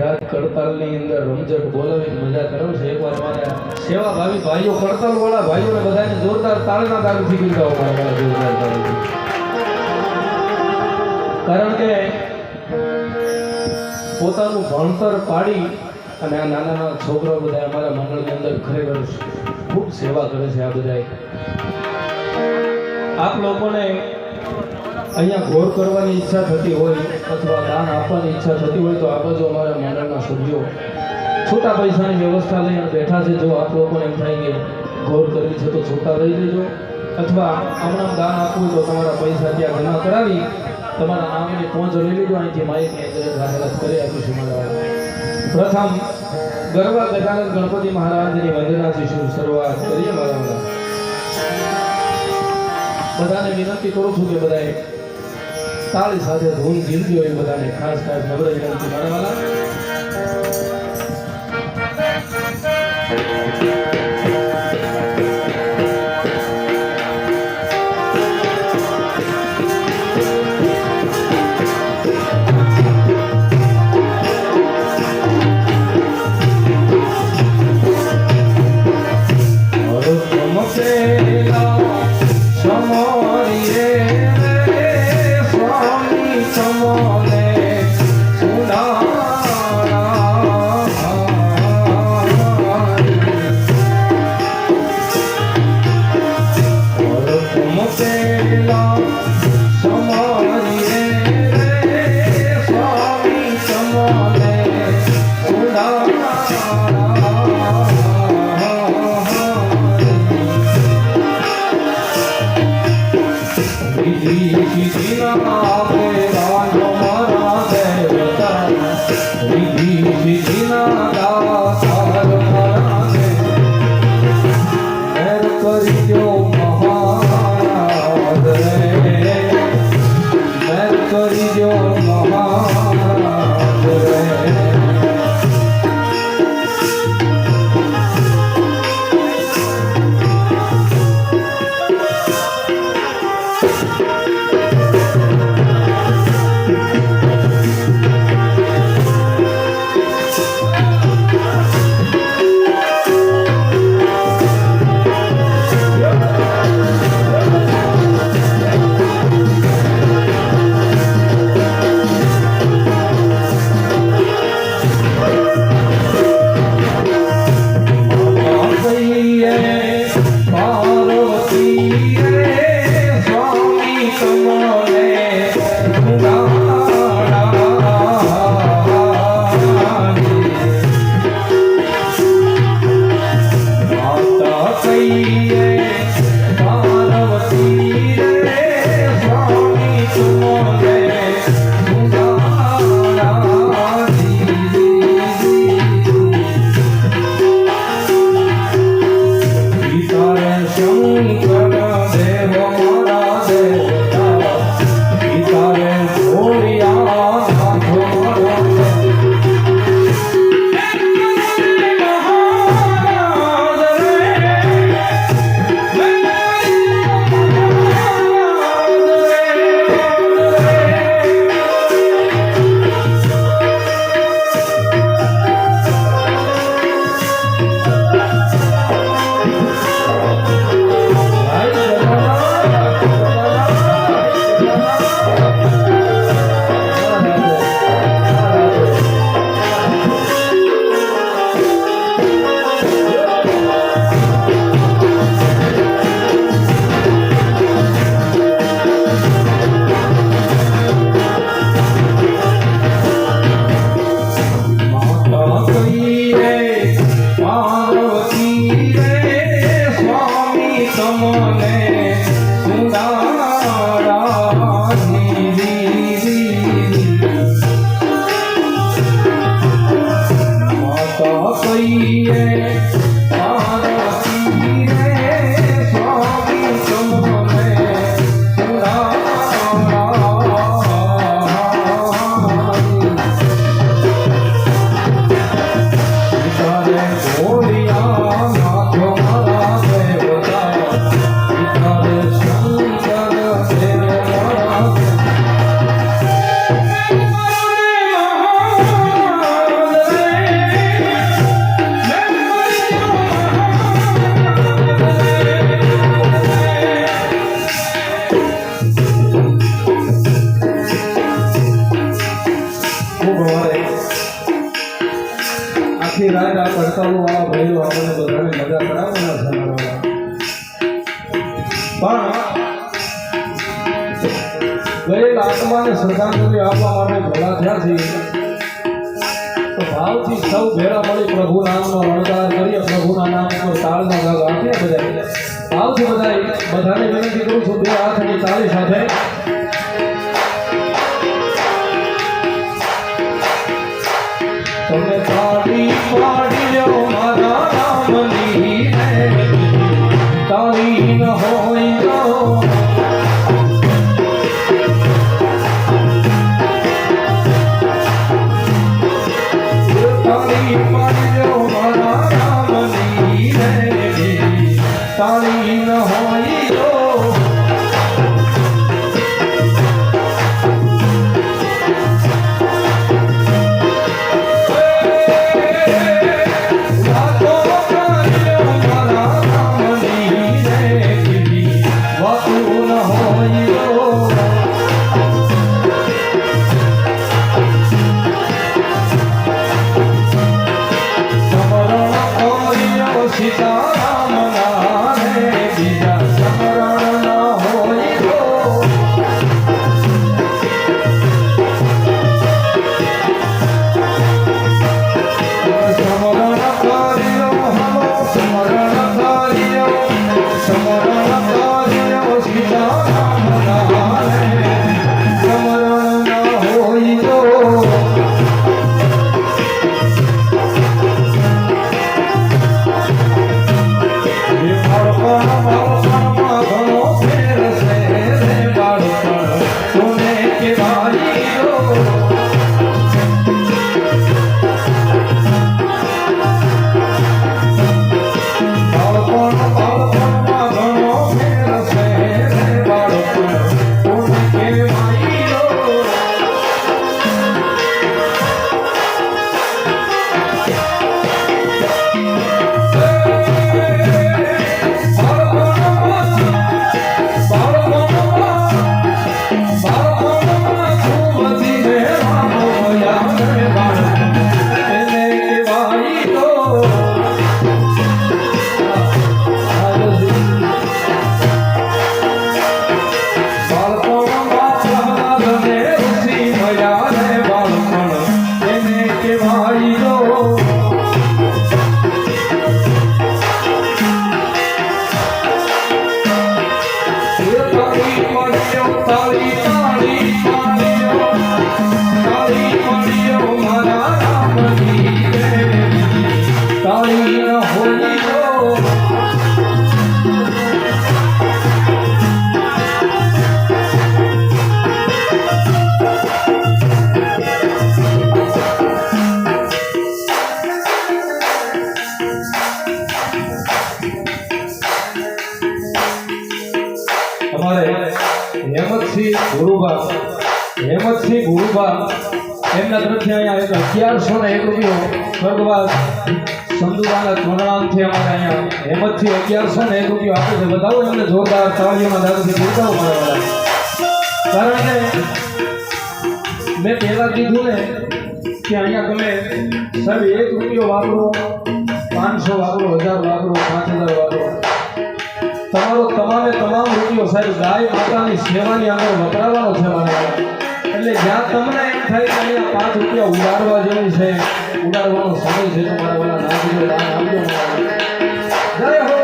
રાત કડતાલની અંદર રમઝટ બોલાવી મજા કરો છે. એકવાર અમારા સેવા ભાવી ભાઈઓ કડતાલ વાળા ભાઈઓને બધાને જોરદાર તાળના તાળથી બિરદાવો મારા જોરદાર તાળીથી કારણ કે પોતાનું ભણતર પાડી અને આ નાના નાના છોકરાઓ બધા અમારા મંડળની અંદર ખરેખર ખૂબ સેવા કરે છે આ બધાએ. આપ લોકોને અહીંયા ગોળ કરવાની ઈચ્છા થતી હોય અથવા દાન આપવાની ઈચ્છા થતી હોય તો આ બાજુ અમારા મંડળના સભ્યો છૂટા પૈસાની વ્યવસ્થા લઈને બેઠા છે. જો આપ લોકોને એમ થાય કે ગોળ કરવી છે તો છૂટા લઈ લેજો. અથવા હમણાં દાન આપવું તો તમારા પૈસા ત્યાં જમા કરાવી તમારા નામની પહોંચ લઈ લેજો અહીંથી માહિતી જાહેરાત કરી આપીશું મારા પ્રથમ ગરબા ગજાનંદ ગણપતિ મહારાજની વંદનાથી શરૂઆત કરીએ મારા બધાને વિનંતી કરું છું કે બધાએ તાળી સાથે ધૂન ગીરજો હોય બધાને ખાસ ખાસ નમ્ર વિનંતી મારા થી અગિયારસો ને એક રૂપિયા આપે છે, બતાવો એમને જોરદાર તાળીઓમાં દાદાથી બોલતાવો મારા કારણ કે મેં પહેલાં કીધું ને કે અહીંયા તમે સાહેબ, એક રૂપિયો વાપરો, પાંચસો વાપરો, હજાર વાપરો, પાંચ હજાર વાપરો. તમારો તમામે તમામ રૂપિયો સાહેબ ગાય માતાની સેવાની આગળ વપરાવાનો છે મારા. એટલે જ્યાં તમને એમ થાય કે અહીંયા પાંચ રૂપિયા ઉડાડવા જેવું છે, ઉડાડવાનો સમય છે તમારા વાળા નામ આપજો जय हो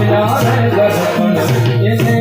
એને કેવાય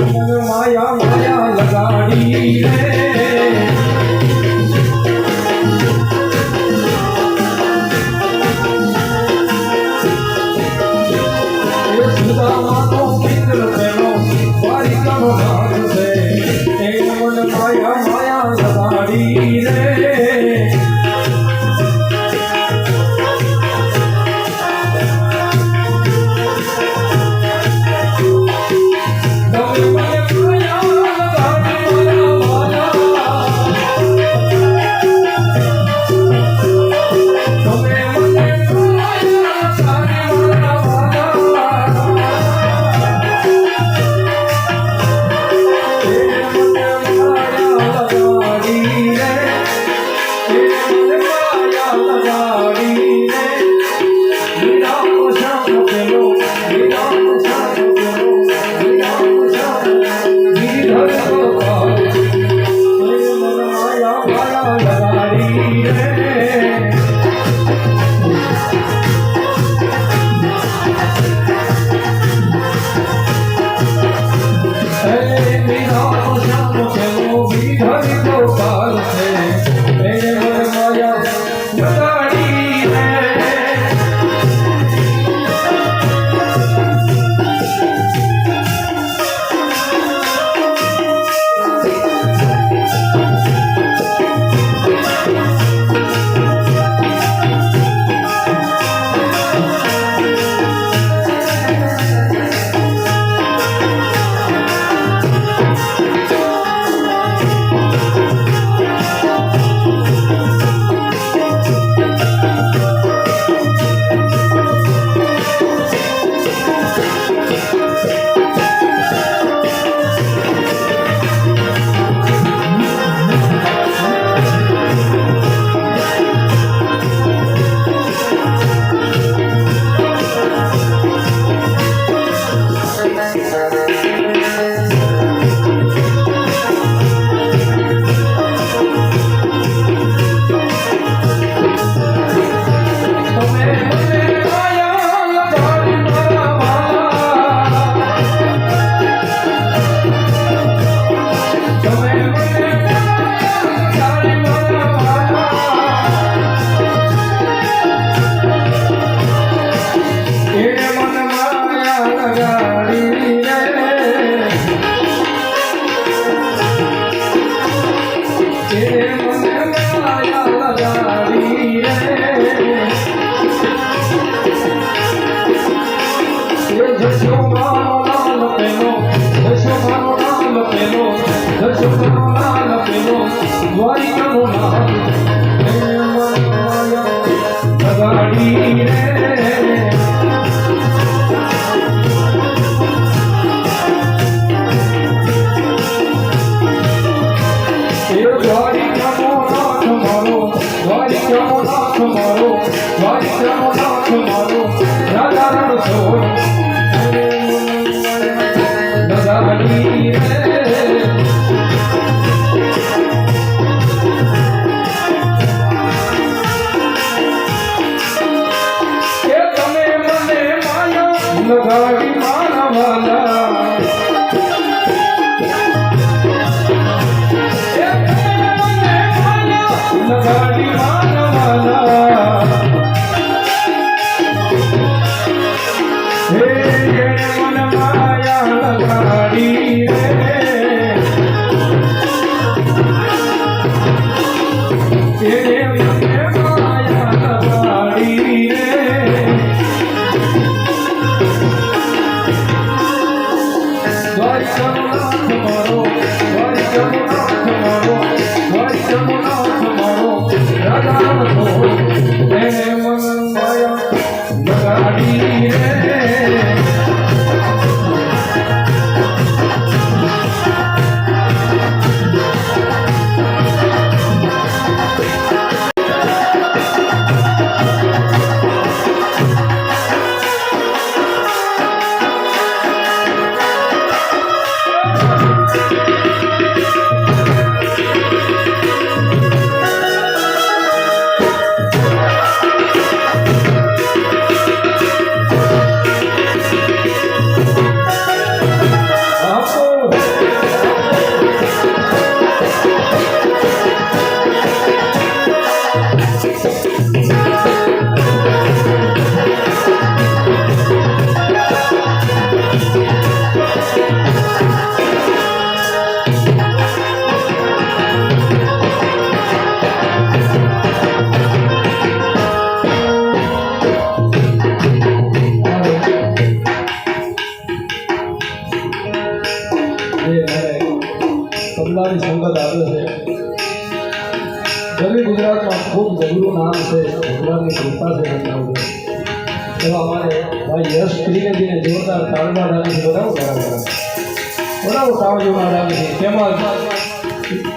માયા માયા લગાડી રે.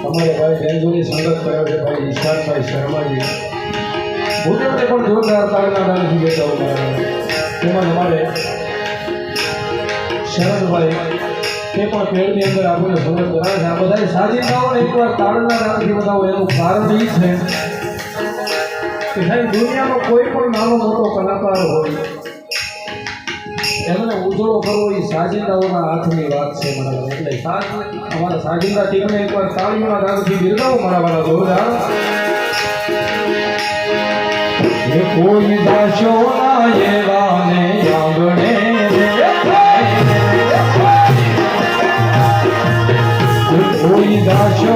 અમારે ભાઈ સંગત કર્યો છે ભાઈ ઈશાનભાઈ શર્માજી. ભૂતોને પણ જોરદાર તાળના દાન થઈ તેમજ અમારે શરદભાઈ, તે પણ ખેડની અંદર આપણને સમજ બધા સાજીદાઓને એકવાર તાળના દાનથી બતાવો એનું કારણ એ છે કે સાહેબ દુનિયાનો કોઈ પણ નાનો મોટો કલાકાર હોય એમને ઉજળો કરવો એ સાજિંદાઓના હાથની વાત છે મારા એટલે અમારા સાજિંદા ટીમને એકવાર તાળીઓના રાગથી બિરદાવો મારા વાળા જોરદાર. કોઈ દાશો કોઈ દાશો